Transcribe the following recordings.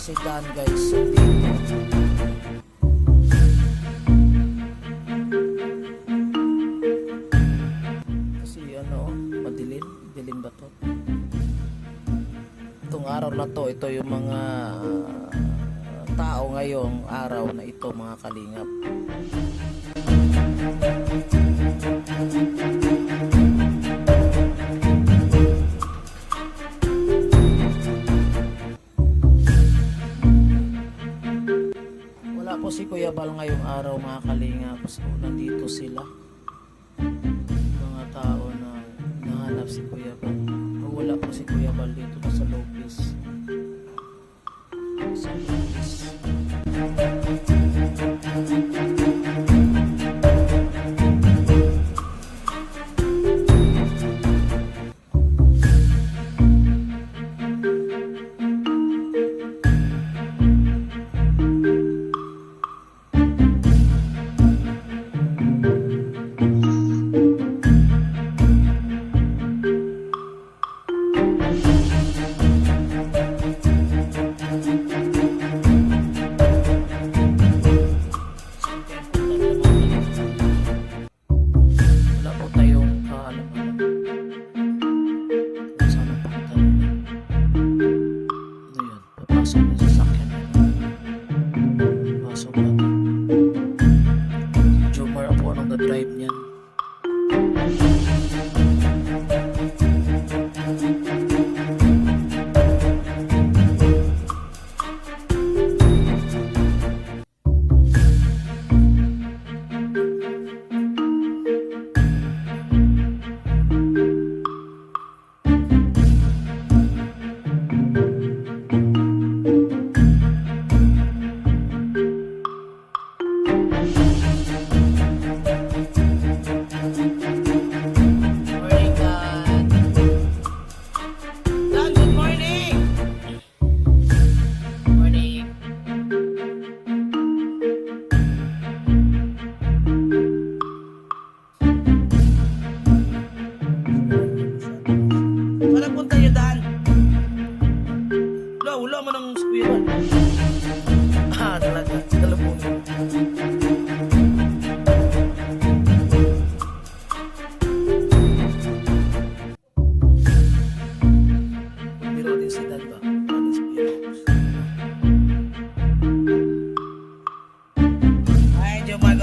si Dan guys. So, dito. Kasi ano, araw na to, ito yung mga ah, tao ngayong araw na ito mga kalingap. Kuya Bal ngayong araw mga kalingap. So, nandito sila. Mga tao na nahanap si Kuya Bal. Wala po si Kuya Bal dito sa Lopez. Sa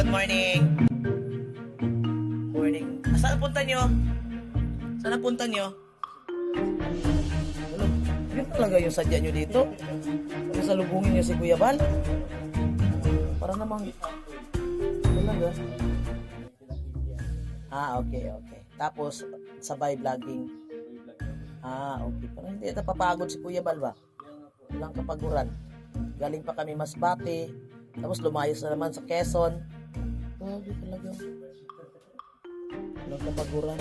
Good morning. Morning. Ah, saan punta nyo? Saan punta nyo? Ano? Yun talaga yung sadya nyo dito? Yung salubungin nyo si Kuya Bal? Para namang... Talaga? Ah, okay, okay. Tapos, sabay vlogging. Ah, okay. Parang hindi napapagod si Kuya Bal ba? Walang kapaguran. Galing pa kami Masbate. Tapos lumayos na naman sa Quezon. Grabe talaga. Walang kapaguran.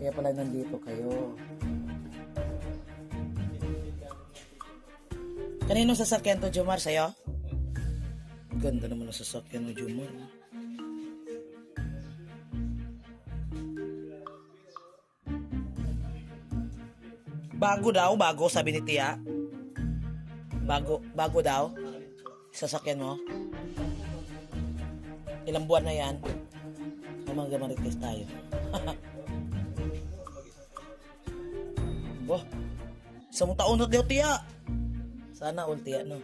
Kaya pala nandito kayo. Kanino sasakyan to, Jomar? Sa'yo? Ganda naman ang sasakyan mo, Jomar. Bago daw, bago, sabi ni Tia. Bago, bago daw. Sasakyan mo. Ilang buwan na yan. Ay, mga marites tayo. Boh, isang taon na daw, Tia. Sana all, Tia, no?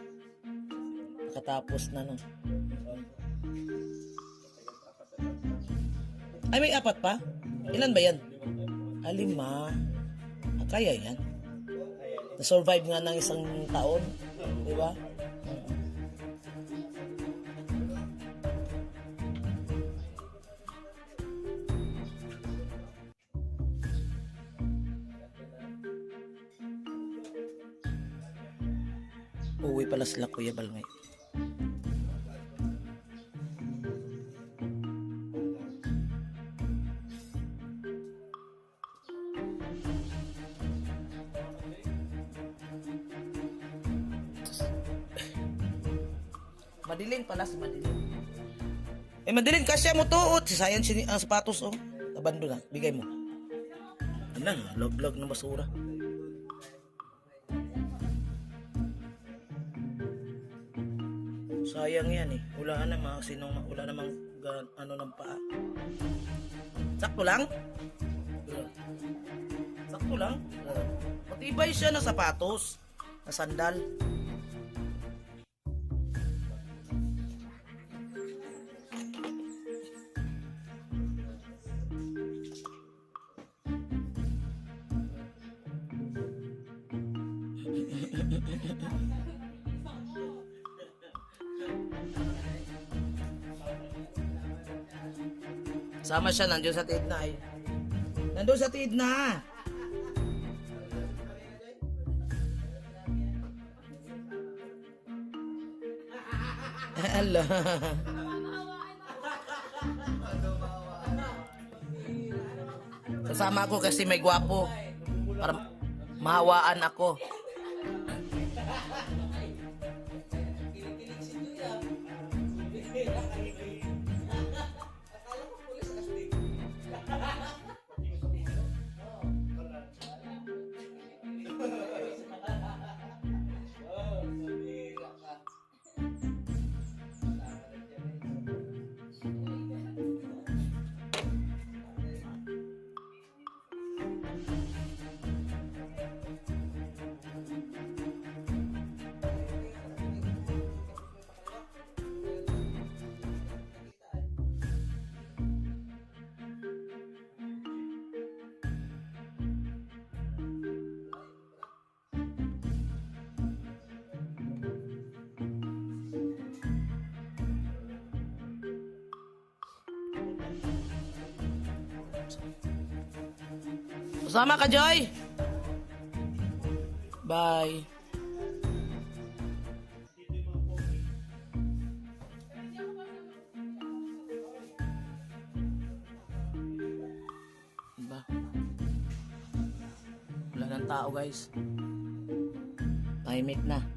Nakatapos na, no? Ay, may apat pa? Ilan ba yan? Ah, lima. Ah, kaya yan. Na-survive nga ng isang taon. Di ba? Uuwi pala sila Kuya Bal ngayon. Madilim pala si Madilim. Eh, Madilim, kasya mo to. Oh. Si Sayan, sini ang sapatos, oh. Abando na. Bigay mo. Ano na, log-log na basura. Sayang yan eh. Wala naman sinong wala namang ga- ano ng paa. Sakto lang? Sakto lang? Matibay siya na sapatos. Na sandal. Sama siya, nandiyon sa tiid na eh. Nandoon sa tiid na. Hello. Kasama ko kasi may gwapo. Para mahawaan ako. Sama ka, Joy. Bye. Ba? Wala ng tao, guys. Tahimik na.